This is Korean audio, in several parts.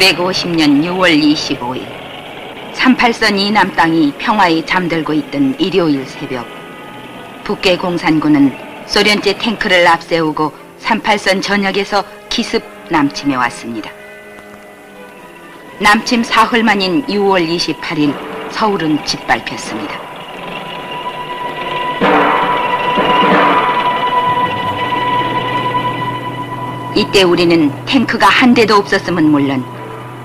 1950년 6월 25일 38선 이남 땅이 평화에 잠들고 있던 일요일 새벽 북계 공산군은 소련제 탱크를 앞세우고 38선 전역에서 기습 남침해 왔습니다. 남침 사흘 만인 6월 28일 서울은 짓밟혔습니다. 이때 우리는 탱크가 한 대도 없었음은 물론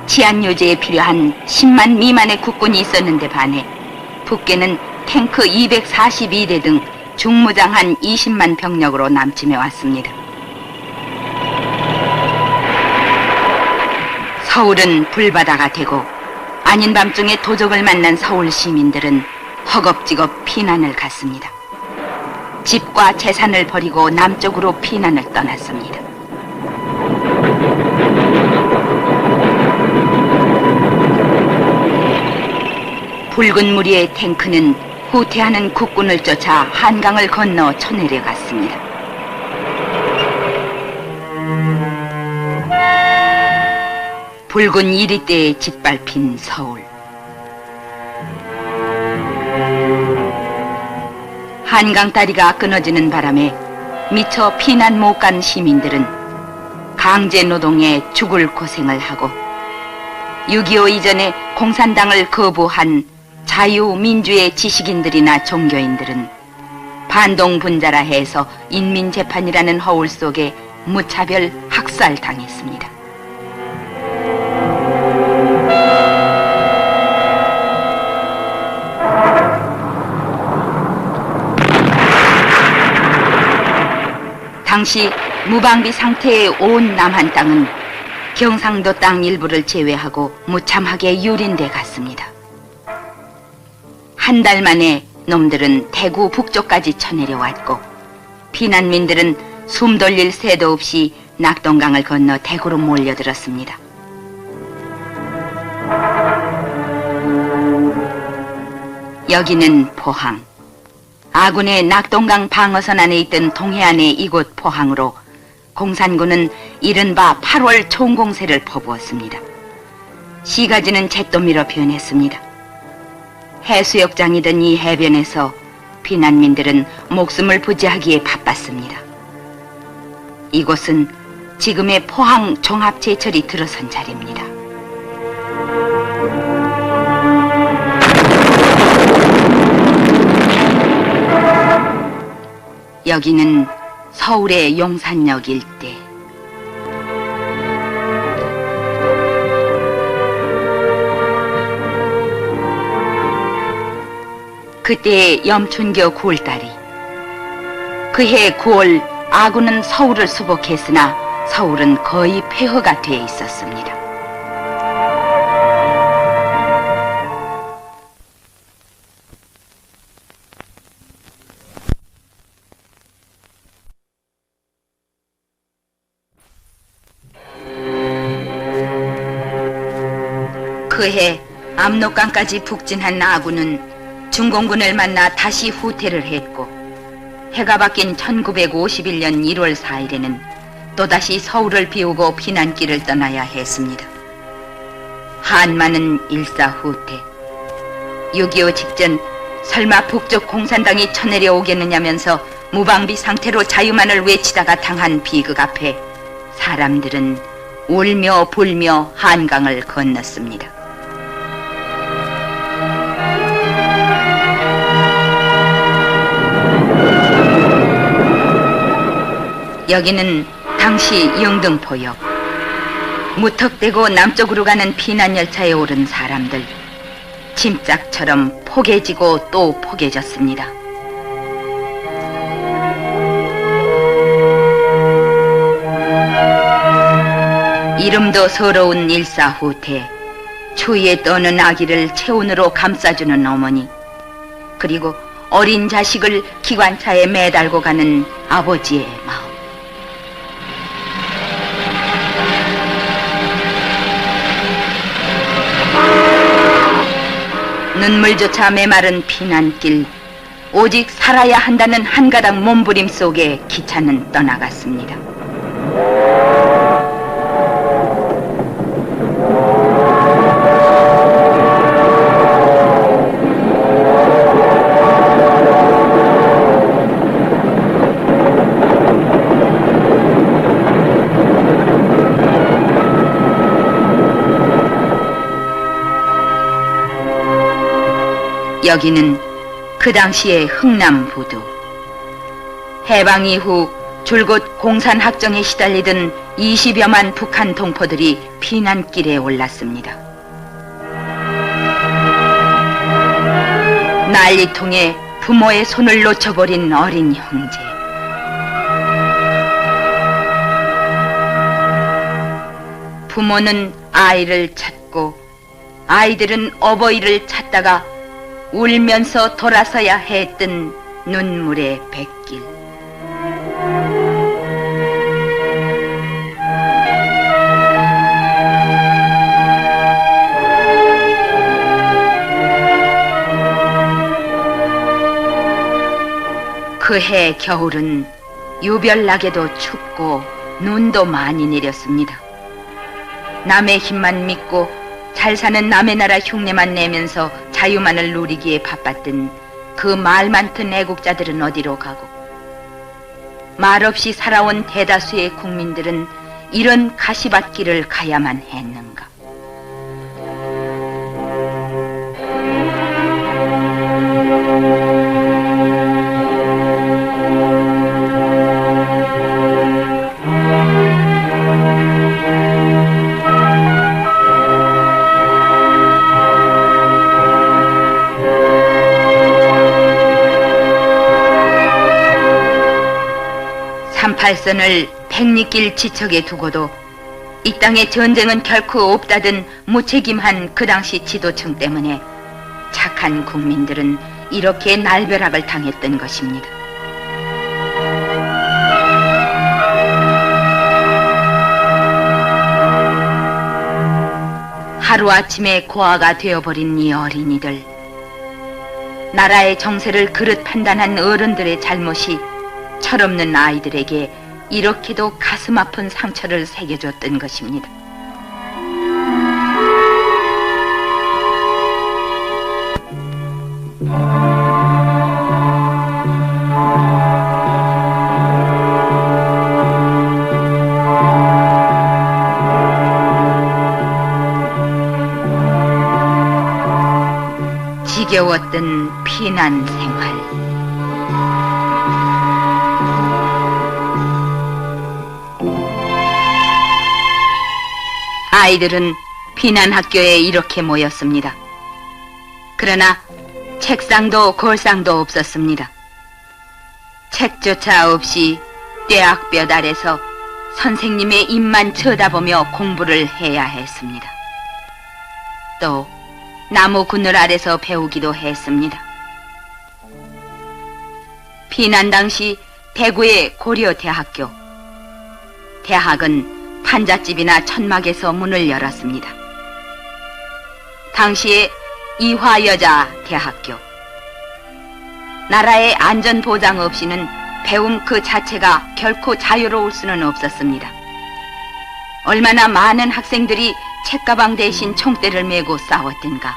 치안 유지에 필요한 10만 미만의 국군이 있었는데 반해 북계는 탱크 242대 등 중무장한 20만 병력으로 남침해 왔습니다. 서울은 불바다가 되고 아닌 밤중에 도적을 만난 서울 시민들은 허겁지겁 피난을 갔습니다. 집과 재산을 버리고 남쪽으로 피난을 떠났습니다. 붉은 무리의 탱크는 후퇴하는 국군을 쫓아 한강을 건너 쳐내려 갔습니다. 붉은 이리대에 짓밟힌 서울. 한강 다리가 끊어지는 바람에 미처 피난 못 간 시민들은 강제 노동에 죽을 고생을 하고 6.25 이전에 공산당을 거부한 자유민주의 지식인들이나 종교인들은 반동 분자라 해서 인민재판이라는 허울 속에 무차별 학살당했습니다. 당시 무방비 상태의 온 남한 땅은 경상도 땅 일부를 제외하고 무참하게 유린돼 갔습니다. 한 달 만에 놈들은 대구 북쪽까지 쳐내려 왔고 피난민들은 숨 돌릴 새도 없이 낙동강을 건너 대구로 몰려들었습니다. 여기는 포항. 아군의 낙동강 방어선 안에 있던 동해안의 이곳 포항으로 공산군은 이른바 8월 총공세를 퍼부었습니다. 시가지는 잿더미로 표현했습니다. 해수욕장이던 이 해변에서 피난민들은 목숨을 부지하기에 바빴습니다. 이곳은 지금의 포항 종합제철이 들어선 자리입니다. 여기는 서울의 용산역 일대. 그때의 염춘교 9월달이 그해 9월 아군은 서울을 수복했으나 서울은 거의 폐허가 돼 있었습니다. 그해 압록강까지 북진한 아군은 중공군을 만나 다시 후퇴를 했고 해가 바뀐 1951년 1월 4일에는 또다시 서울을 비우고 피난길을 떠나야 했습니다. 한만은 일사후퇴. 6.25 직전 설마 북쪽 공산당이 쳐내려 오겠느냐면서 무방비 상태로 자유만을 외치다가 당한 비극 앞에 사람들은 울며 불며 한강을 건넜습니다. 여기는 당시 영등포역. 무턱대고 남쪽으로 가는 피난열차에 오른 사람들. 침짝처럼 포개지고 또 포개졌습니다. 이름도 서러운 일사후퇴. 추위에 떠는 아기를 체온으로 감싸주는 어머니. 그리고 어린 자식을 기관차에 매달고 가는 아버지의 마음. 눈물조차 메마른 피난길 오직 살아야 한다는 한 가닥 몸부림 속에 기차는 떠나갔습니다. 여기는 그 당시의 흥남 부두. 해방 이후 줄곧 공산 학정에 시달리던 20여만 북한 동포들이 피난길에 올랐습니다. 난리통에 부모의 손을 놓쳐버린 어린 형제. 부모는 아이를 찾고 아이들은 어버이를 찾다가 울면서 돌아서야 했던 눈물의 백길. 그해 겨울은 유별나게도 춥고 눈도 많이 내렸습니다. 남의 힘만 믿고 잘 사는 남의 나라 흉내만 내면서 자유만을 누리기에 바빴던 그 말 많던 애국자들은 어디로 가고 말없이 살아온 대다수의 국민들은 이런 가시밭길을 가야만 했는가. 팔선을 백리길 지척에 두고도 이 땅에 전쟁은 결코 없다던 무책임한 그 당시 지도층 때문에 착한 국민들은 이렇게 날벼락을 당했던 것입니다. 하루아침에 고아가 되어버린 이 어린이들. 나라의 정세를 그릇 판단한 어른들의 잘못이 철없는 아이들에게 이렇게도 가슴 아픈 상처를 새겨줬던 것입니다. 지겨웠던 피난 생활. 아이들은 피난 학교에 이렇게 모였습니다. 그러나 책상도 걸상도 없었습니다. 책조차 없이 떼학볕 아래서 선생님의 입만 쳐다보며 공부를 해야 했습니다. 또 나무 그늘 아래서 배우기도 했습니다. 피난 당시 대구의 고려 대학교 대학은 판잣집이나 천막에서 문을 열었습니다. 당시에 이화여자 대학교 나라의 안전 보장 없이는 배움 그 자체가 결코 자유로울 수는 없었습니다. 얼마나 많은 학생들이 책가방 대신 총대를 메고 싸웠던가.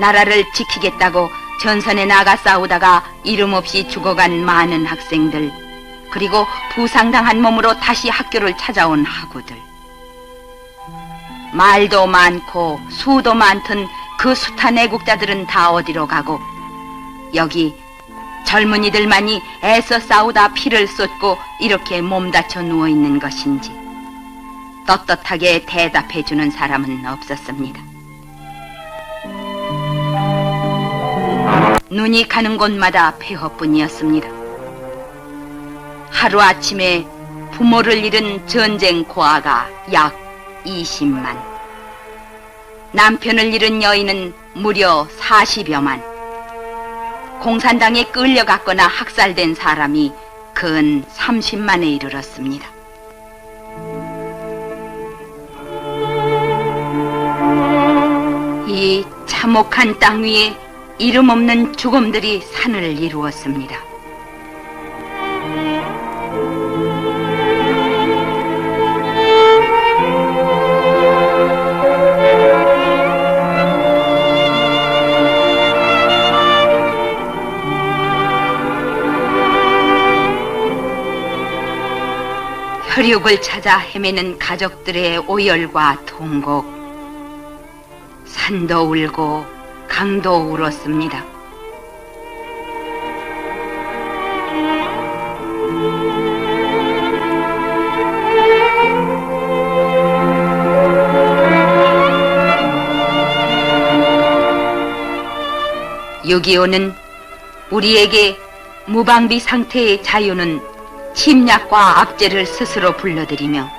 나라를 지키겠다고 전선에 나가 싸우다가 이름 없이 죽어간 많은 학생들, 그리고 부상당한 몸으로 다시 학교를 찾아온 학우들. 말도 많고 수도 많던 그 숱한 애국자들은 다 어디로 가고, 여기 젊은이들만이 애써 싸우다 피를 쏟고 이렇게 몸 다쳐 누워 있는 것인지 떳떳하게 대답해 주는 사람은 없었습니다. 눈이 가는 곳마다 폐허뿐이었습니다. 하루아침에 부모를 잃은 전쟁 고아가 약 20만, 남편을 잃은 여인은 무려 40여만, 공산당에 끌려갔거나 학살된 사람이 근 30만에 이르렀습니다. 이 참혹한 땅 위에 이름 없는 죽음들이 산을 이루었습니다. 혈육을 찾아 헤매는 가족들의 오열과 통곡, 산도 울고 강도 울었습니다. (6.25는) 우리에게 무방비 상태의 자유는 침략과 압제를 스스로 불러들이며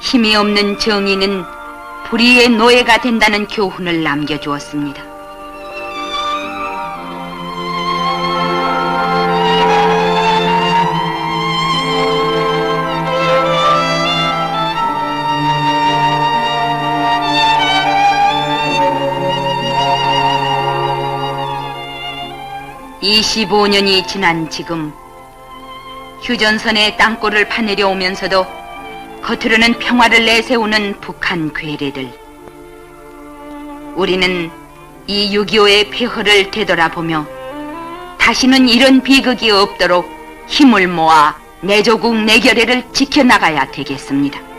힘이 없는 정의는 불의의 노예가 된다는 교훈을 남겨주었습니다. (25년이) 지난 지금 휴전선의 땅굴을 파내려 오면서도 겉으로는 평화를 내세우는 북한 괴뢰들. 우리는 이 6.25의 폐허를 되돌아보며 다시는 이런 비극이 없도록 힘을 모아 내 조국 내 결의를 지켜나가야 되겠습니다.